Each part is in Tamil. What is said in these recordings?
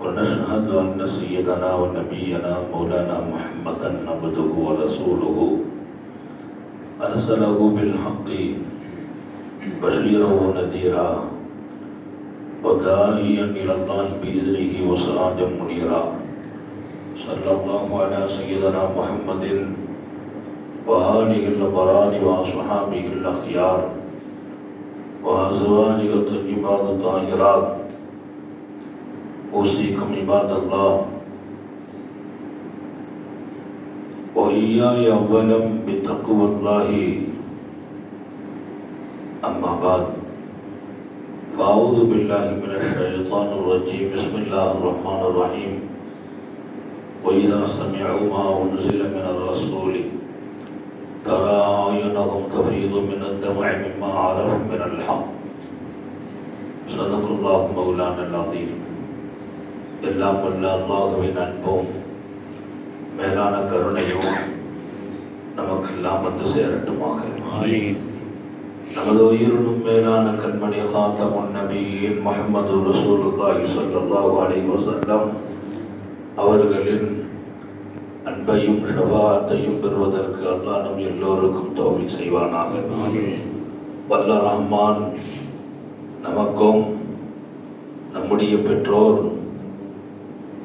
ونشهد أن سيدنا ونبينا مولانا محمدا عبده ورسوله. أرسله بالحق بشيرا ونذيرا وداعيا إلى الله بإذنه وسراجا منيرا. صلى الله على سيدنا محمد وآله الأبرار وأصحابه الأخيار وأزواجه الطيبات الطاهرات. أوصيكم عباد الله. وإياي أولا بتقوى الله. أما بعد فأعوذ بالله من الشيطان الرجيم. بسم الله الرحمن الرحيم. وإذا سمعوا ما أنزل من الرسول ترى أعينهم تفيض من الدمع مما عرفوا من الحق. صدق الله مولانا العظيم. எல்லாம் வல்ல அல்லாஹுவின் அன்பும் மேலான கருணையும் நமக்கெல்லாம் வந்து சேரட்டுமாக. நமது உயிரினும் மேலான கண்மணி காத்தமுன் நபியின் முஹம்மது ரசூலுல்லாஹி ஸல்லல்லாஹு அலைஹி வஸல்லம் அவர்களின் அன்பையும் ஷபாத்தையும் பெறுவதற்கு அல்லாஹ் நம் எல்லோருக்கும் தோல்வி செய்வானாக. வல்ல ரஹ்மான் நமக்கும் நம்முடைய பெற்றோர்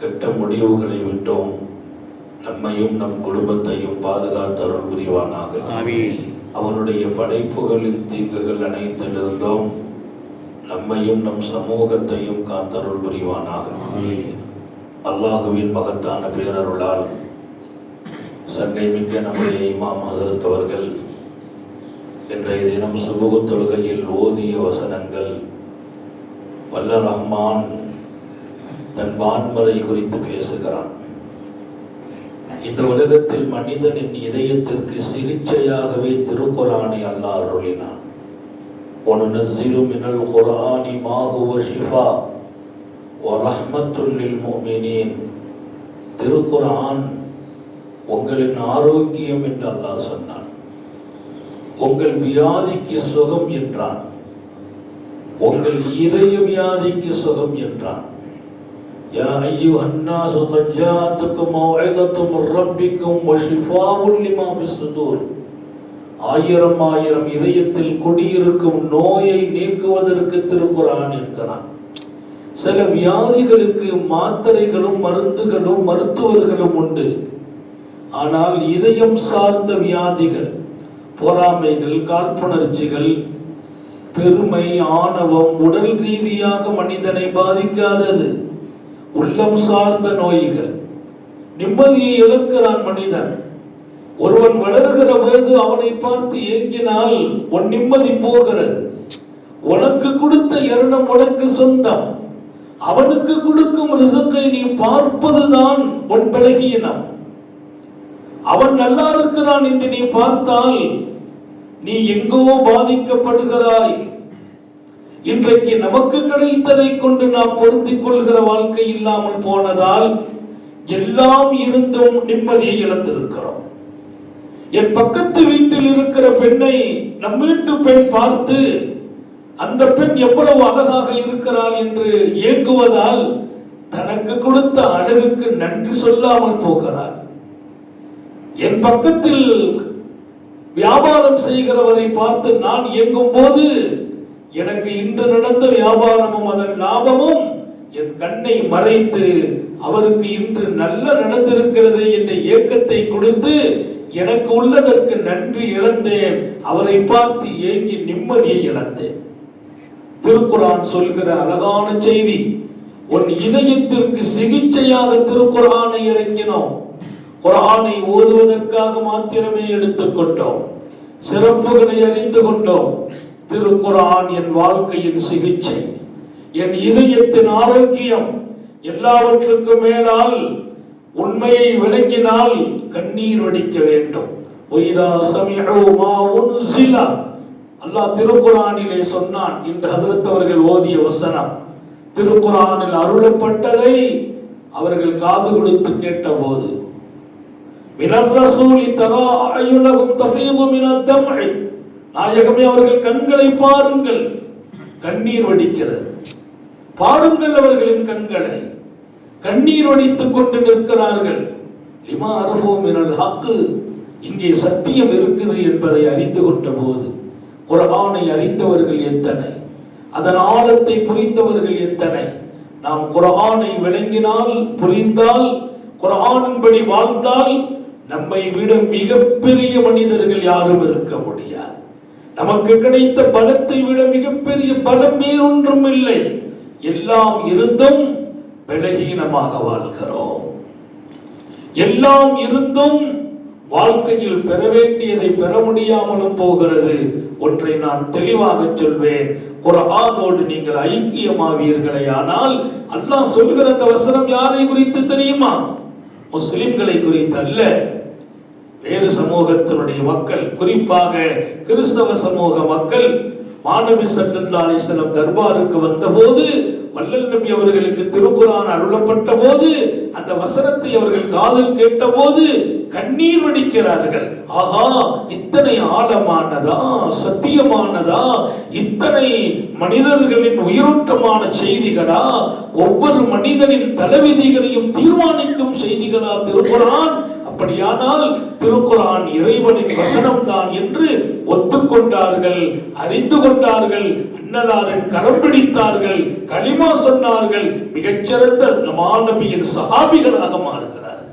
கெட்ட முடிவுகளை விட்டோம். நம்மையும் நம் குடும்பத்தையும் பாதுகாத்தருள் புரிவானாக. அவனுடைய படைப்புகளின் தீங்குகள் அனைத்திலிருந்தோம் நம்மையும் நம் சமூகத்தையும் காத்தருள் புரிவானாக. அல்லாஹுவின் மகத்தான பேரருளால் சங்கை மிக்க நம்முடைய இமாம் ஹசரத் அவர்கள் இன்றைய தினம் சுபுகு தொழுகையில் ஓதிய வசனங்கள் வல்ல ரஹ்மான் தன் வான்மறை குறித்து பேசுகிறான். இந்த உலகத்தில் மனிதனின் இதயத்திற்கு சிகிச்சையாகவே திருக்குறானை அல்லா அருளினான். திருக்குறான் உங்களின் ஆரோக்கியம் என்று அல்லாஹ் சொன்னான். உங்கள் வியாதிக்கு சுகம் என்றான். உங்கள் இதய வியாதிக்கு சுகம் என்றான். يا أيها الناس قد جاءتكم موعظة من ربكم وشفاء لما في الصدور ஆயிரம் ஆயிரம் இதயத்தில் குடியிருக்கும் நோயை நீக்குவதற்கு திருக்குறான் என்கிறான் சில வியாதிகளுக்கு மாத்திரைகளும் மருந்துகளும் மருத்துவர்களும் உண்டு ஆனால் இதயம் சார்ந்த வியாதிகள் பொறாமைகள் காழ்ப்புணர்ச்சிகள் பெருமை ஆணவம் உடல் ரீதியாக மனிதனை பாதிக்காதது உள்ளம் சார்ந்த நோய்கள். நிம்மதியை இழக்கிறான் மனிதன். ஒருவன் வளர்கிற போது அவனை பார்த்து ஏங்கினால் உன் நிம்மதி போகிறது. உனக்கு கொடுத்த எருணம் உனக்கு சொந்தம். அவனுக்கு கொடுக்கும் ரிசத்தை நீ பார்ப்பதுதான் உன் பலகீனம் அவன் நல்லா இருக்கிறான் என்று நீ பார்த்தால் நீ எங்கோ பாதிக்கப்படுகிறாய். இன்றைக்கு நமக்கு கிடைத்ததை கொண்டு நாம் பொருந்திக் கொள்கிற வாழ்க்கை இல்லாமல் போனதால் எல்லாம் இருந்தும் நிம்மதியை இழந்திருக்கிறோம். என் பக்கத்து வீட்டில் இருக்கிற பெண்ணை நம் வீட்டு பெண் பார்த்து அந்த பெண் எவ்வளவு அழகாக இருக்கிறாள் என்று இயங்குவதால் தனக்கு கொடுத்த அழகுக்கு நன்றி சொல்லாமல் போகிறார் என் பக்கத்தில் வியாபாரம் செய்கிறவரை பார்த்து நான் இயங்கும் போது எனக்கு இன்று நடந்த வியாபாரமும் அதன் லாபமும் என் கண்ணை மறைத்து அவருக்கு இன்று நல்ல நடந்திருக்கிறது என்ற ஏக்கத்தை கொடுத்து எனக்கு உள்ளதற்கு நன்றி இழந்தேன். அவரை பார்த்து ஏங்கி நிம்மதியை இழந்தேன். திருக்குறான் சொல்கிற அழகான செய்தி உன் இதயத்திற்கு சிகிச்சையாக திருக்குறானை இறக்கினோம். குரானை ஓதுவதற்காக மாத்திரமே எடுத்துக்கொண்டோம். சிறப்புகளை அறிந்து கொண்டோம். திருக்குரான் என் வாழ்க்கையின் சிகிச்சை என் இதயத்தின் ஆரோக்கியம் எல்லாவற்றுக்கும் மேலால் உண்மையை விளங்கினால் கண்ணீர் வடிக்க வேண்டும். ஒய்தா சமிஉ அல்லாஹ் திருக்குறானிலே சொன்னான் இன்று ஹதரத்தவர்கள் ஓதிய வசனம் திருக்குரானில் அருளப்பட்டதை அவர்கள் காது கொடுத்து கேட்டபோது மினர் ரசூலி தரா அயுலகும் தஃபீது மினத் நாயகமே அவர்கள் கண்களை பாருங்கள். கண்ணீர் வடிக்கிறது. பாருங்கள் அவர்களின் கண்களை. கண்ணீர் வடித்துக் கொண்டு நிற்கிறார்கள். லிமா அனுபவம் மினல் ஹக்கு இங்கே சத்தியம் இருக்குது என்பதை அறிந்து கொண்ட போது குர்ஆனை அறிந்தவர்கள் எத்தனை? அதன் ஆழத்தை புரிந்தவர்கள் எத்தனை? நாம் குரானை விளங்கினால் புரிந்தால் குரானின்படி வாழ்ந்தால் நம்மை விட மிகப்பெரிய மனிதர்கள் யாரும் இருக்க முடியாது. நமக்கு கிடைத்த பலத்தை விட மிகப்பெரிய பலம் வேறொன்றும் இல்லை எல்லாம் இருந்தும் பலகீனமாக வாழ்கிறோம். எல்லாம் இருந்தும் வாழ்க்கையில் பெற வேண்டியதை பெற முடியாமலும் போகிறது. ஒன்றை நான் தெளிவாக சொல்வேன். ஒரு ஆணோடு நீங்கள் ஐக்கியமாவீர்களே. ஆனால் அல்லாஹ் சொல்கிற அந்த வசனம் யாரை குறித்து தெரியுமா? முஸ்லிம்களை குறித்து அல்ல. வேறு சமூகத்தினுடைய மக்கள் குறிப்பாக கிறிஸ்தவ சமூக மக்கள் மாணவி சல்லல்லாஹு அலைஹி தர்பாருக்கு வந்தபோது வல்லல் நபி அவர்களுக்கு திருக்குறான் அருளப்பட்ட போது அந்த வசனத்தை அவர்கள் காதல் கேட்ட போது கண்ணீர் வடிக்கிறார்கள். ஆஹா இத்தனை ஆழமானதா சத்தியமானதா இத்தனை மனிதர்களின் உயிரோட்டமான செய்திகளா ஒவ்வொரு மனிதனின் தலைவிதிகளையும் தீர்மானிக்கும் செய்திகளா திருக்குறான் அப்படியானால் திருக்குரான் இறைவனின் வசனம் தான் என்று ஒத்துக்கொண்டார்கள் அறிந்து கொண்டார்கள் அன்னலாரின் கரம் பிடித்தார்கள் களிமா சொன்னார்கள் மிகச்சிறந்த மாணவியின் சகாபிகளாக மாறுகிறார்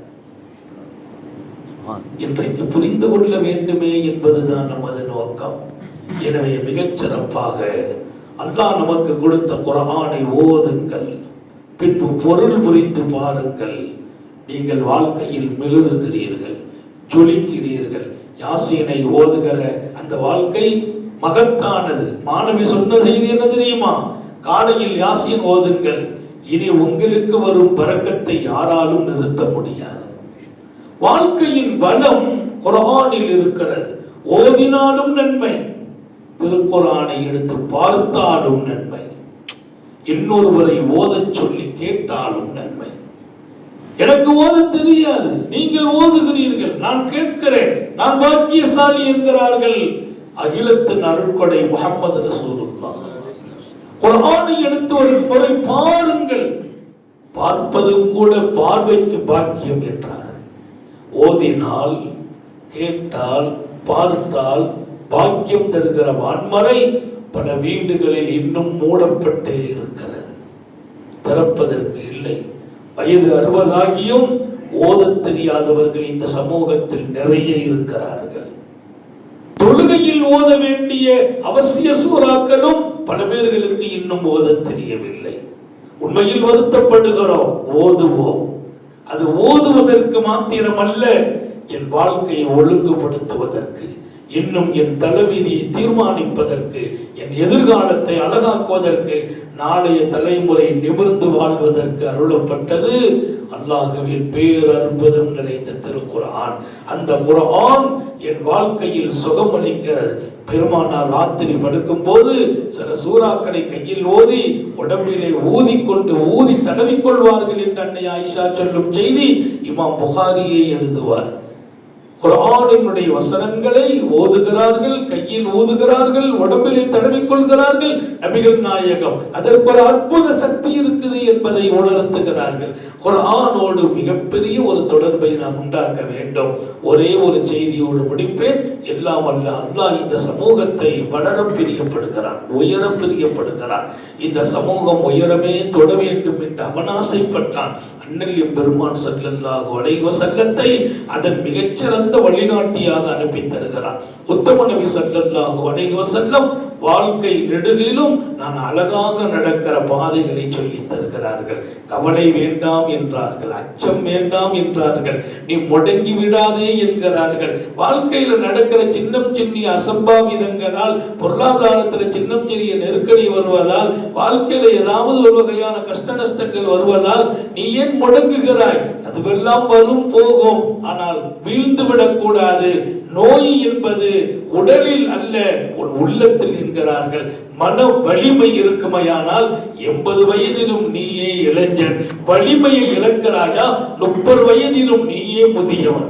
இன்றைக்கு புரிந்து கொள்ள வேண்டுமே என்பதுதான் நமது நோக்கம். எனவே மிகச்சிறப்பாக அல்லாஹ் நமக்கு கொடுத்த குரானை ஓதுங்கள் பின்பு பொருள் புரிந்து பாருங்கள். நீங்கள் வாழ்க்கையில் மிளறுகிறீர்கள் ஜொலிக்கிறீர்கள். யாசினை ஓதுகிற அந்த வாழ்க்கை மகத்தானது. மாணவி சொன்ன செய்தி என்ன தெரியுமா? காலையில் யாசீன் ஓதுங்கள். இனி உங்களுக்கு வரும் பறக்கத்தை யாராலும் நிறுத்த முடியாது. வாழ்க்கையின் பலம் குரானில் இருக்கிறது. ஓதினாலும் நன்மை திருக்குறானை எடுத்து பார்த்தாலும் நன்மை. இன்னொருவரை ஓதச் சொல்லி கேட்டாலும் நன்மை. எனக்கு ஓத தெரியாது. நீங்கள் ஓதுகிறீர்கள். நான் கேட்கிறேன். நான் பாக்கியசாலி என்கிறார்கள். அகிலத்தின் அருட்கொடை முகமது ரசூலுல்லாஹ். குர்ஆனை எடுத்து ஒரு முறை பாருங்கள். பார்ப்பதும் கூட பார்வைக்கு பாக்கியம் என்றார் ஓதினால் கேட்டால் பார்த்தால் பாக்கியம் தருகிற வான்மறை பல வீடுகளில் இன்னும் மூடப்பட்டே இருக்கிறது. திறப்பதற்கு இல்லை. வயது அறுபதாகியும் ஓதத் தெரியாதவர்கள் இந்த சமூகத்தில் நிறைய இருக்கிறார்கள். தொழுகையில் ஓத வேண்டிய அவசிய சூறாக்களும் பல பேர்களுக்கு இன்னும் ஓதத் தெரியவில்லை. உண்மையில் வருத்தப்படுகிறோம் ஓதுவோம். அது ஓதுவதற்கு மாத்திரமல்ல என் வாழ்க்கையை ஒழுங்குபடுத்துவதற்கு. இன்னும் என் தலைவிதியை தீர்மானிப்பதற்கு என் எதிர்காலத்தை அழகாக்குவதற்கு நாளைய தலைமுறை நிமிர்ந்து வாழ்வதற்கு அருளப்பட்டது. அல்லாஹுவின் பேரற்புதம் நிறைந்த திருக்குர்ஆன். அந்த குரான் என் வாழ்க்கையில் சுகமளிக்கிறது. பெருமானார் ராத்திரி படுக்கும் போது சில சூறாக்களை கையில் ஓதி உடம்பிலே ஊதி கொண்டு ஊதி தடவிக்கொள்வார்கள் என்று அன்னை ஆயிஷா சொல்லும் செய்தி இமாம் புகாரியை எழுதுவார். குரானினுடைய வசனங்களை ஓதுகிறார்கள் கையில் ஓதுகிறார்கள் உடம்பிலே தடவிக்கொள்கிறார்கள். நபிகள் நாயகம் அதற்கு ஒரு அற்புத சக்தி இருக்குது என்பதை உணர்த்துகிறார்கள். குரானோடு மிகப்பெரிய ஒரு தொடர்பை நாம் உண்டாக்க வேண்டும். ஒரே ஒரு செய்தியோடு முடிப்பேன். எல்லாம் அல்ல அல்லாஹ் இந்த சமூகத்தை வளர பிரியப்படுகிறான் உயர பிரியப்படுகிறான். இந்த சமூகம் உயரமே தொட வேண்டும் என்று அவன் ஆசைப்பட்டான் அண்ணல் எம்பெருமான் ஸல்லல்லாஹு அலைஹி வஸல்லத்தை அதன் மிகச்சிறந்த வழிகாட்டியாக அனுப்பி தருகிறான் உத்தம நபி ஸல்லல்லாஹு அலைஹி வசல்லம் வாழ்க்கை நெடுகிலும் நான் அழகாக நடக்கிற பாதைகளை சொல்லி தருகிறார்கள். கவலை வேண்டாம் என்றார்கள் அச்சம் வேண்டாம் என்றார்கள் நீ முடங்கி விடாதே என்கிறார்கள். வாழ்க்கையில நடக்கிற சின்னம் சின்னிய அசம்பாவிதங்களால் பொருளாதாரத்துல சின்னம் சிறிய நெருக்கடி வருவதால் வாழ்க்கையில ஏதாவது ஒரு வகையான கஷ்ட நஷ்டங்கள் வருவதால் நீ ஏன் முடங்குகிறாய்? அதுவெல்லாம் வரும் போகும். ஆனால் வீழ்ந்து விடக்கூடாது நோய் என்பது உடலில் அல்ல உன் உள்ளத்தில் என்கிறார்கள். மன வலிமை இருக்குமையானால் எண்பது வயதிலும் நீயே இளைஞன். வலிமையை இழக்கிறாயா முப்பது வயதிலும் நீயே முதியவன்.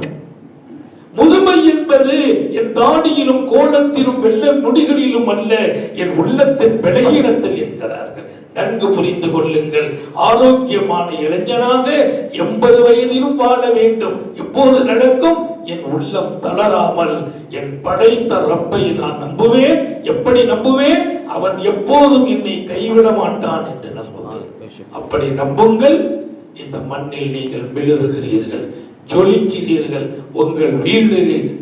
முதுமை என்பது என் தாடியிலும் கோலத்திலும் வெள்ள முடிகளிலும் அல்ல என் உள்ளத்தின் பலகீனத்தில் என்கிறார்கள். நன்கு புரிந்து கொள்ளுங்கள். ஆரோக்கியமான இளைஞனாக எண்பது வயதிலும் வாழ வேண்டும். இப்போது நடக்கும் என் உள்ளம் தளராமல் என் படைத்த ரப்பை நான் நம்புவேன். எப்படி நம்புவேன்? அவன் எப்போதும் என்னை கைவிட மாட்டான் என்று நம்புவேன் அப்படி நம்புங்கள். இந்த மண்ணில் நீங்கள் மிளறுகிறீர்கள் ஜொலிக்கிறீர்கள். உங்கள் வீடு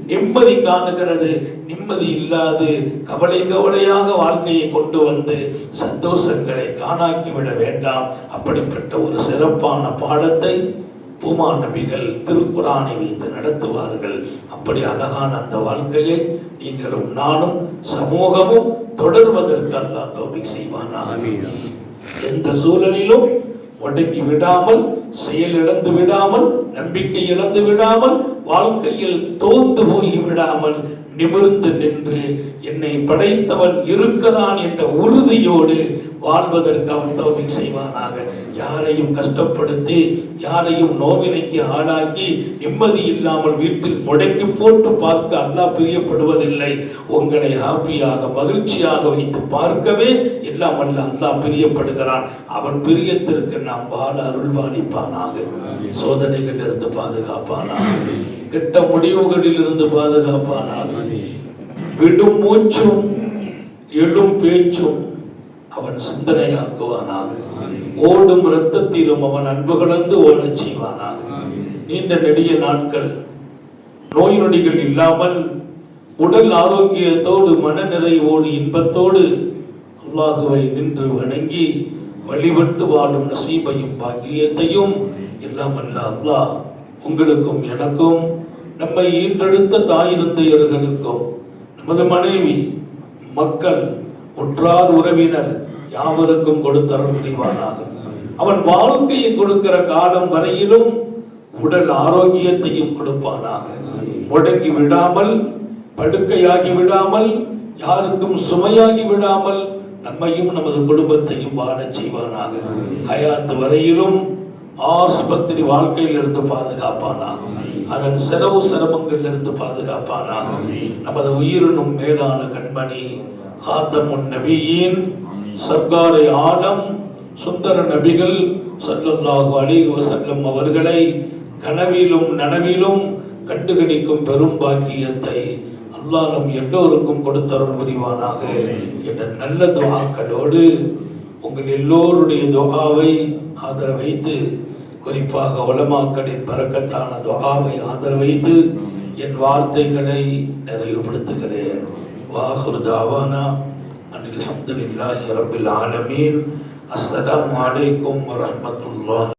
நிம்மதி காணுகிறது நிம்மதி இல்லாது கவலை கவலையாக வாழ்க்கையை கொண்டு வந்து சந்தோஷங்களை காணாக்கிவிட வேண்டாம். அப்படிப்பட்ட ஒரு சிறப்பான பாடத்தை பூமா நபிகள் திருக்குறானை வைத்து நடத்துவார்கள். அப்படி அழகான அந்த வாழ்க்கையை நீங்களும் நானும் சமூகமும் தொடர்வதற்கு அல்லாஹ் தௌபிக் செய்வானாக. எந்த சூழலிலும் முடங்கி விடாமல் செயல் இழந்து விடாமல் நம்பிக்கை இழந்து விடாமல் வாழ்க்கையில் தோந்து போய் விடாமல் நிமிர்ந்து நின்று என்னை படைத்தவன் இருக்கிறான் என்ற உறுதியோடு வாழ்வதற்கு அவன் தௌபிக் செய்வானாக. யாரையும் கஷ்டப்படுத்தி யாரையும் நோவினைக்கு ஆளாக்கி நிம்மதி இல்லாமல் வீட்டில் முடக்கி போட்டு பார்க்க அல்லாஹ் பிரியப்படுவதில்லை. உங்களை ஹாப்பியாக மகிழ்ச்சியாக வைத்து பார்க்கவே எல்லாம் அல்ல அல்லாஹ் பிரியப்படுகிறான். அவன் பிரியத்திற்கு நாம் வாழ அருள்வாளிப்பானாக. சோதனைகள் இருந்து பாதுகாப்பானாக. கெட்ட முடிவுகளில் இருந்து பாதுகாப்பானால் விடும் மூச்சும் எழும் பேச்சும் அவன் சிந்தனையாக்குவானாக. ஓடும் இரத்தத்திலும் அவன் அன்பு கலந்து ஓடச் செய்வானாக. நீண்ட நெடிய நாட்கள் நோய் நொடிகள் இல்லாமல் உடல் ஆரோக்கியத்தோடு மனநிறைவோடு இன்பத்தோடு அல்லாஹுவை நின்று வணங்கி வழிபட்டு வாழும் நசீபையும் பாக்கியத்தையும் எல்லாம் அல்ல அல்லாஹ் உங்களுக்கும் எனக்கும் நம்மை ஈன்றெடுத்த தாய் தந்தையர்களுக்கும் நமது மனைவி மக்கள் உற்றார் உறவினர் யாவருக்கும் கொடுத்தரும் புரிவானாக. அவன் வாழ்க்கையை கொடுக்கிற காலம் வரையிலும் உடல் ஆரோக்கியத்தையும் கொடுப்பானாக. முடங்கி விடாமல் படுக்கையாகி விடாமல் யாருக்கும் சுமையாகி விடாமல் நம்மையும் நமது குடும்பத்தையும் வாழச் செய்வானாக. ஹயாத் வரையிலும் ஆஸ்பத்திரி வாழ்க்கையிலிருந்து பாதுகாப்பானாக அதன் செலவு சிரமங்களில் இருந்து பாதுகாப்பானாக நமது உயிரினும் மேலான கண்மணி காத்தமுன் நபியின் சர்க்காரை ஆலம் சுந்தர நபிகள் ஸல்லல்லாஹு அலைஹி வஸல்லம் அவர்களை கனவிலும் நனவிலும் கண்டுகளிக்கும் பெரும் பாக்கியத்தை அல்லாஹ் நம் எல்லோருக்கும் கொடுத்தருள் புரிவானாக. என்ற நல்ல துஆக்களோடு உங்கள் எல்லோருடைய துஆவை ஆதரவைத்து குறிப்பாக உலமாக்களின் பரக்கத்தான துவாவை ஆதரவைத்து என் வார்த்தைகளை நிறைவுபடுத்துகிறேன். வாஹுர் தாவானா. அனில் அல்ஹம்துலில்லாஹி ரபில் ஆலமீன். அஸ்ஸலாமு அலைக்கும் வரஹ்மத்துல்லாஹி